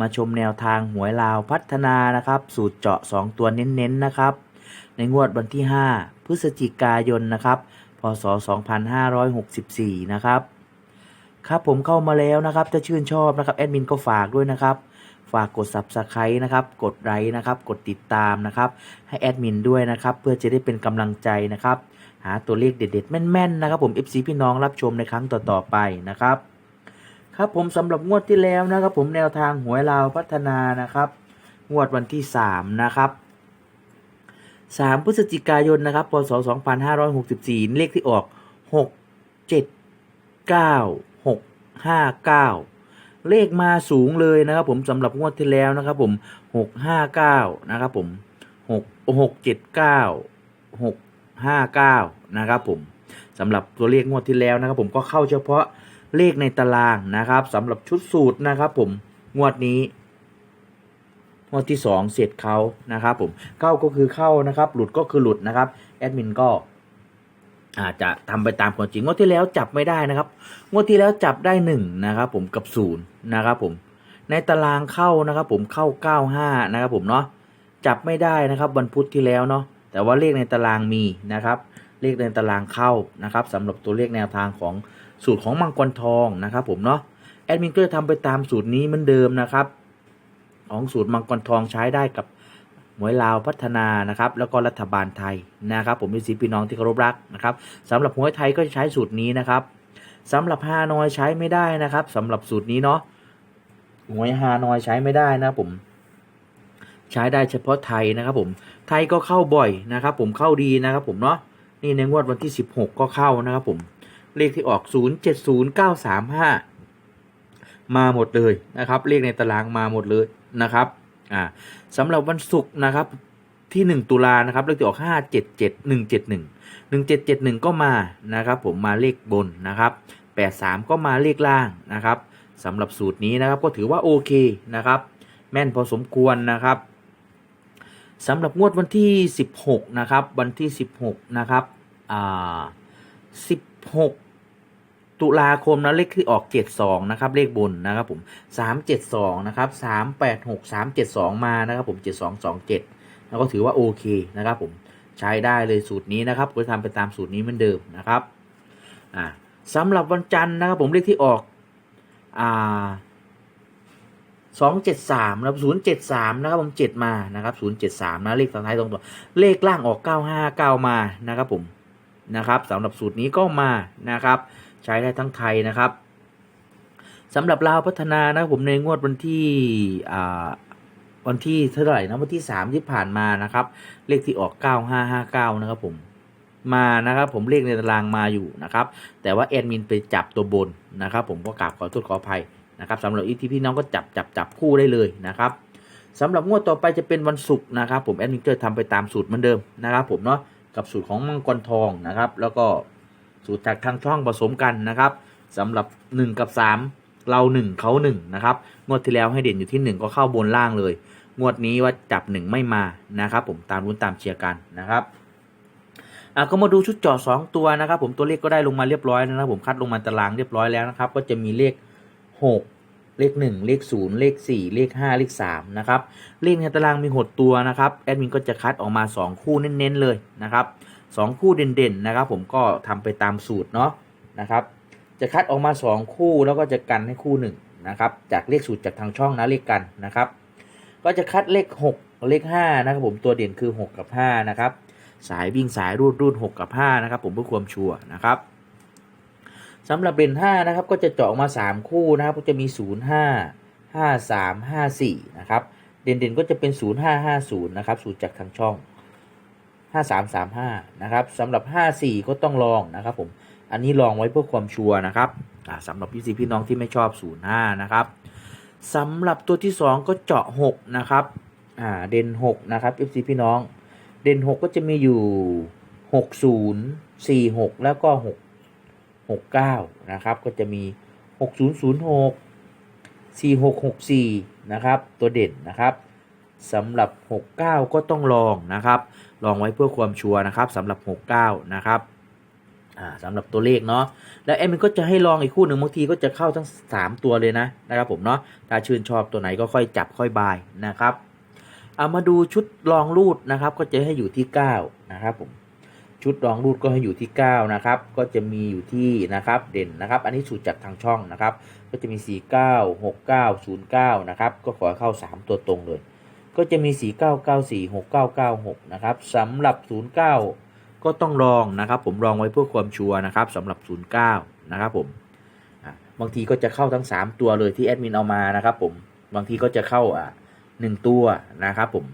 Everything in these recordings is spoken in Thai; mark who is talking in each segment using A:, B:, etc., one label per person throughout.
A: มาชมแนวทางหวยลาวพัฒนานะครับ สูตรเจาะ 2 ตัวเน้นๆนะครับ ในงวดวันที่ 5 พฤศจิกายนนะครับ พศ 2564 นะครับ ครับผมเข้ามาแล้วนะครับ ถ้าชื่นชอบนะครับแอดมินก็ฝากด้วยนะครับ ฝากกด Subscribe นะครับ กดไลค์นะครับ กดติดตามนะครับ ให้แอดมินด้วยนะครับ เพื่อจะได้เป็นกำลังใจนะครับ หาตัวเลขเด็ดๆ แม่นๆ นะครับ ผม FC พี่น้องรับชมในครั้งต่อๆไปนะครับ ครับผมสำหรับงวดที่แล้วนะครับ ผมแนวทางหวยลาวพัฒนานะครับ งวดวันที่ 3 นะครับ 3 พฤศจิกายนนะครับพศ2564 เลขที่ออก 6 7 9 6 5 9 เลขมาสูงเลยนะครับ ผมสำหรับงวดที่แล้วนะครับ ผม 6 5 9 นะครับ ผม 6 6 7 9 6 5 9 นะครับ ผมสำหรับตัวเลขงวดที่แล้วนะครับ ผมก็เข้าเฉพาะ เลขในตารางนะครับสำหรับชุดสูตรนะครับผมงวดนี้งวดที่สองเสร็จเขานะครับผมเข้าก็คือเข้านะครับ หลุดก็คือหลุดนะครับแอดมินก็อาจจะทำไปตามความจริงงวดที่แล้วจับไม่ได้นะครับงวดที่แล้วจับได้หนึ่งนะครับผมกับศูนย์นะครับผมในตารางเข้านะครับผมเข้าเก้าห้านะครับผมเนาะจับไม่ได้นะครับวันพุธที่แล้วเนาะแต่ว่าเลขในตารางมีนะครับ เลขในตารางเข้านะครับสำหรับตัวเลขแนวทางของ สูตรของมังกรทองนะครับผมเนาะแอดมินก็จะทำไปตามสูตรนี้เหมือนเดิมนะครับ ของสูตรมังกรทองใช้ได้กับหมวยลาวพัฒนานะครับแล้วก็รัฐบาลไทยนะครับ ผมมีสีพี่น้องที่เคารพรักนะครับสำหรับหวยไทยก็จะใช้สูตรนี้นะครับสำหรับฮานอยใช้ไม่ได้นะครับสำหรับสูตรนี้เนาะหวยฮานอยใช้ไม่ได้นะผมใช้ได้เฉพาะไทยนะครับผมไทยก็เข้าบ่อยนะครับ ผมเข้าดีนะครับ ผมเนาะนี่ในงวดวันที่ 16 ก็เข้านะครับผม เลขที่ออก 070935 มาหมดเลยนะครับ เลขในตารางมาหมดเลยนะครับอ่าสำหรับวันศุกร์นะครับที่ 1 ตุลานะครับเลขที่ออก 577171 1771 ก็มานะครับ ผมมาเลขบนนะครับ83 ก็มาเลขล่างนะครับสำหรับสูตรนี้นะครับก็ถือว่าโอเคนะครับ แม่นพอสมควรนะครับสำหรับงวดวันที่ 16 นะครับ วันที่ 16 นะครับอ่า 16 ตุลาคมนะเลขที่ออก 72 นะครับ เลขบนนะครับผม 372 นะครับ 386 372 มานะครับผม 7227 แล้วก็ถือว่าโอเคนะครับผมใช้ได้เลยสูตรนี้นะครับก็ทำไปตามสูตรนี้เหมือนเดิมนะครับอ่าสำหรับวันจันทร์นะครับผมเลขที่ออกอ่าสองเจ็ดสามนะครับศูนย์เจ็ดสามนะครับผมเจ็ดมานะครับศูนย์เจ็ดสามนะเลขสุดท้ายตรงตัวเลขล่างออกเก้าห้าเก้ามานะครับผม นะครับสำหรับสูตรนี้ก็มานะครับ ใช้ได้ทั้งไทยนะครับสำหรับลาวพัฒนานะผมในงวดวันที่วันที่เท่าไหร่นะวันที่สามที่ผ่านมานะครับ เลขที่ออกเก้าห้าห้าเก้านะครับผมมานะครับผมเลขในตารางมาอยู่นะครับ แต่ว่าแอดมินไปจับตัวบนนะครับ ผมก็กราบขอโทษขออภัยนะครับสำหรับอีทีพี่น้องก็จับจับจับคู่ได้เลยนะครับสำหรับงวดต่อไปจะเป็นวันศุกร์นะครับ ผมแอดมินก็ทำไปตามสูตรเหมือนเดิมนะครับ ผมเนาะ กับสูตรของมังกรทองนะครับ แล้วก็สูตรจากทางช่องผสมกันนะครับสำหรับ 1 กับ 3 เรา 1 เขา1นะครับงวดที่แล้วให้เด่นอยู่ที่ 1 ก็เข้าบนล่างเลย งวดนี้ว่าจับ 1 ไม่มานะครับผมตามรุ้นตามเชียร์กันนะครับอะก็มาดูชุดเจาะ2ตัวนะครับ ผมตัวเลขก็ได้ลงมาเรียบร้อยนะครับ ผมคัดลงมาตารางเรียบร้อยแล้วนะครับ ก็จะมีเลข 6 เลข 1 เลข 0 เลข 4 เลข 5 เลข 3 นะครับ เลขในตารางมี6ตัวนะครับ แอดมินก็จะคัดออกมา 2 คู่เน้นๆเลยนะครับ 2 คู่เด่นๆนะครับ ผมก็ทำไปตามสูตรเนาะนะครับ จะคัดออกมา 2 คู่แล้วก็จะกันให้คู่1นะครับจากเลขสูตรจากทางช่องนะเลขกันนะครับ ก็จะคัดเลข 6 เลข5นะครับผมตัวเด่นคือ 6 กับ5นะครับสายวิ่งสายรูดรูด6กับ5นะครับผมเพื่อความชัวร์นะครับ สำหรับเด่น5นะครับก็จะเจาะมา 3 คู่นะครับก็จะมี 0 5 5 3 5 4นะครับเด่นเด่นๆก็จะเป็น 0 5 5 0นะครับสูตรจากทางช่อง 5 3 3 5นะครับสำหรับ 5 4 ก็ต้องลองนะครับผมอันนี้ลองไว้เพื่อความชัวร์นะครับสำหรับพี่ซีพี่น้องที่ไม่ชอบ 0 5นะครับสำหรับตัวที่ 2 ก็เจาะ 6 นะครับเด่น6นะครับ FC พี่น้อง เด่น 6 ก็จะมีอยู่ 60 46 แล้วก็ 6 69 นะครับ ก็จะมี 6006 4664 นะครับ ตัวเด่นนะครับสำหรับ 69 ก็ต้องลองนะครับ ลองไว้เพื่อความชัวร์นะครับสำหรับ 69 นะครับอ่าสำหรับตัวเลขเนาะแล้วแอดมินก็จะให้ลองอีกคู่หนึ่งบางทีก็จะเข้าทั้ง 3 ตัวเลยนะนะครับผมเนาะถ้าชื่นชอบตัวไหนก็ค่อยจับค่อยบายนะครับเอามาดูชุดลองรูดนะครับ ก็จะให้อยู่ที่ 9 นะครับผม ชุดลองรูดก็ให้อยู่ที่ 9 นะครับ ก็จะมีอยู่ที่นะครับเด่นนะครับ อันนี้สูตรจากทางช่องนะครับ ก็จะมี 49 69 09 นะครับ ก็ขอเข้า 3 ตัวตรงเลย ก็จะมี 4994 6996 นะครับสำหรับ 09 ก็ต้องลองนะครับ ผมลองไว้เพื่อความชัวร์นะครับสำหรับ 09 นะครับผมบางทีก็จะเข้าทั้ง 3 ตัวเลยที่แอดมินเอามานะครับผม บางทีก็จะเข้าอะ1ตัวนะครับผม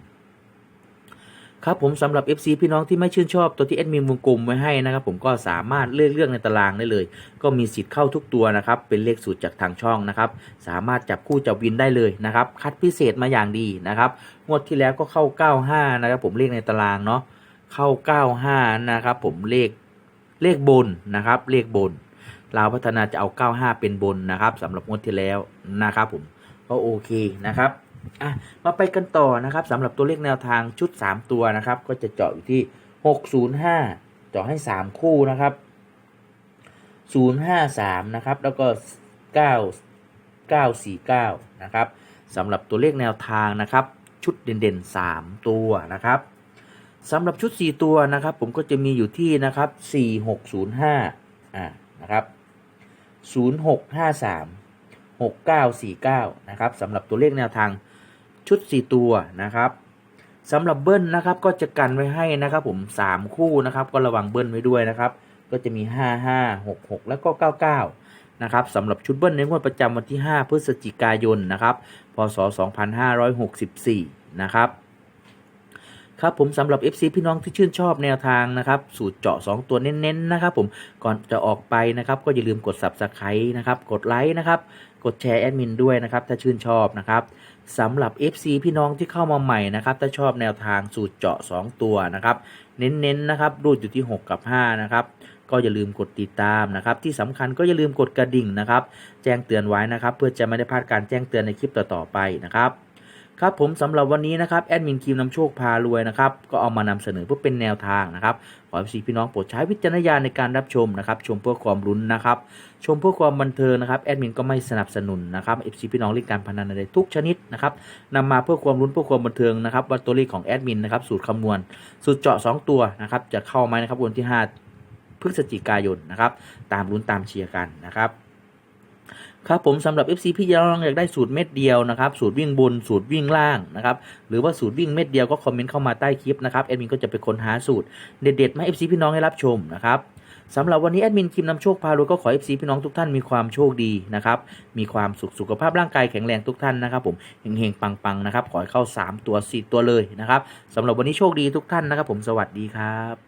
A: ครับผมสำหรับ FC พี่น้องที่ไม่ชื่นชอบตัวที่แอดมินวงกลมไว้ให้นะครับผมก็สามารถเลือกเลือกในตารางได้เลย ก็มีสิทธิ์เข้าทุกตัวนะครับเป็นเลขสูตรจากทางช่องนะครับสามารถจับคู่จับวินได้เลยนะครับคัดพิเศษมาอย่างดีนะครับงวดที่แล้วก็เข้า 95 นะครับผมเลขในตารางเนาะเข้า 95 นะครับผมเลขเลขบนนะครับเลขบนลาวพัฒนาจะเอา 95 เป็นบนนะครับสำหรับงวดที่แล้วนะครับผมก็โอเคนะครับ อะมาไปกันต่อนะครับสำหรับตัวเลขแนวทางชุด 3 ตัวนะครับ ก็จะเจาะอยู่ที่ 605 เจาะให้ 3 คู่นะครับ 053 นะครับ แล้วก็ 9 949 นะครับสำหรับตัวเลขแนวทางนะครับ ชุดเด่นๆ 3 ตัวนะครับสำหรับชุด 4 ตัวนะครับ ผมก็จะมีอยู่ที่นะครับ 4605 อ่านะครับ 0653 6949 นะครับสำหรับตัวเลขแนวทาง ชุด 4 ตัวนะครับสำหรับเบิ้ลนะครับก็จะกันไว้ให้นะครับผม 3 คู่นะครับ ก็ระวังเบิ้ลไว้ด้วยนะครับ ก็จะมี 55 66 แล้วก็ 99 นะครับสำหรับชุดเบิ้ลในงวดประจำวันที่ 5 พฤศจิกายนนะครับพศ 2564 นะครับครับผมสำหรับ FC พี่น้องที่ชื่นชอบแนวทางนะครับ สูตรเจาะ 2 ตัวเน้นๆนะครับ ผมก่อนจะออกไปนะครับ ก็อย่าลืมกด Subscribe นะครับ กดไลค์นะครับ กดแชร์แอดมินด้วยนะครับ ถ้าชื่นชอบนะครับ สำหรับ FC พี่น้องที่เข้ามาใหม่นะครับถ้าชอบแนวทางสูตรเจาะ 2 ตัวนะครับเน้นๆนะครับรูดอยู่ที่ 6 กับ 5 นะครับ ก็อย่าลืมกดติดตามนะครับ ที่สำคัญก็อย่าลืมกดกระดิ่งนะครับ แจ้งเตือนไว้นะครับ เพื่อจะไม่ได้พลาดการแจ้งเตือนในคลิปต่อๆไปนะครับ ครับผมสำหรับวันนี้นะครับแอดมินคิมนำโชคพารวยนะครับก็เอามานำเสนอเพื่อเป็นแนวทางนะครับขอให้พี่น้องโปรดใช้วิจารณญาณในการรับชมนะครับชมเพื่อความรุ้นนะครับชมเพื่อความบันเทิงนะครับแอดมินก็ไม่สนับสนุนนะครับเอฟซีพี่น้องเล่นการพนันใดทุกชนิดนะครับนำมาเพื่อความรุ้นเพื่อความบันเทิงนะครับว่าตัวเลขของแอดมินนะครับสูตรคำนวณ สูตรเจาะ 2 ตัวนะครับจะเข้าไหมนะครับวันที่ 5 พฤศจิกายนนะครับตามลุ้นตามเชียร์กันนะครับ ครับผมสำหรับ FC พี่น้องอยากได้สูตรเม็ดเดียวนะครับสูตรวิ่งบนสูตรวิ่งล่างนะครับหรือว่าสูตรวิ่งเม็ดเดียวก็คอมเมนต์เข้ามาใต้คลิปนะครับแอดมินก็จะไปค้นหาสูตรเด็ดๆมา FC พี่น้องให้รับชมนะครับสำหรับวันนี้แอดมินคิมนำโชคพารวยก็ขอ FC พี่น้องทุกท่านมีความโชคดีนะครับมีความสุขสุขภาพร่างกายแข็งแรงทุกท่านนะครับผมเฮงๆปังๆนะครับขอให้เข้า 3 ตัว 4 ตัวเลยนะครับสำหรับวันนี้โชคดีทุกท่านนะครับผมสวัสดีครับ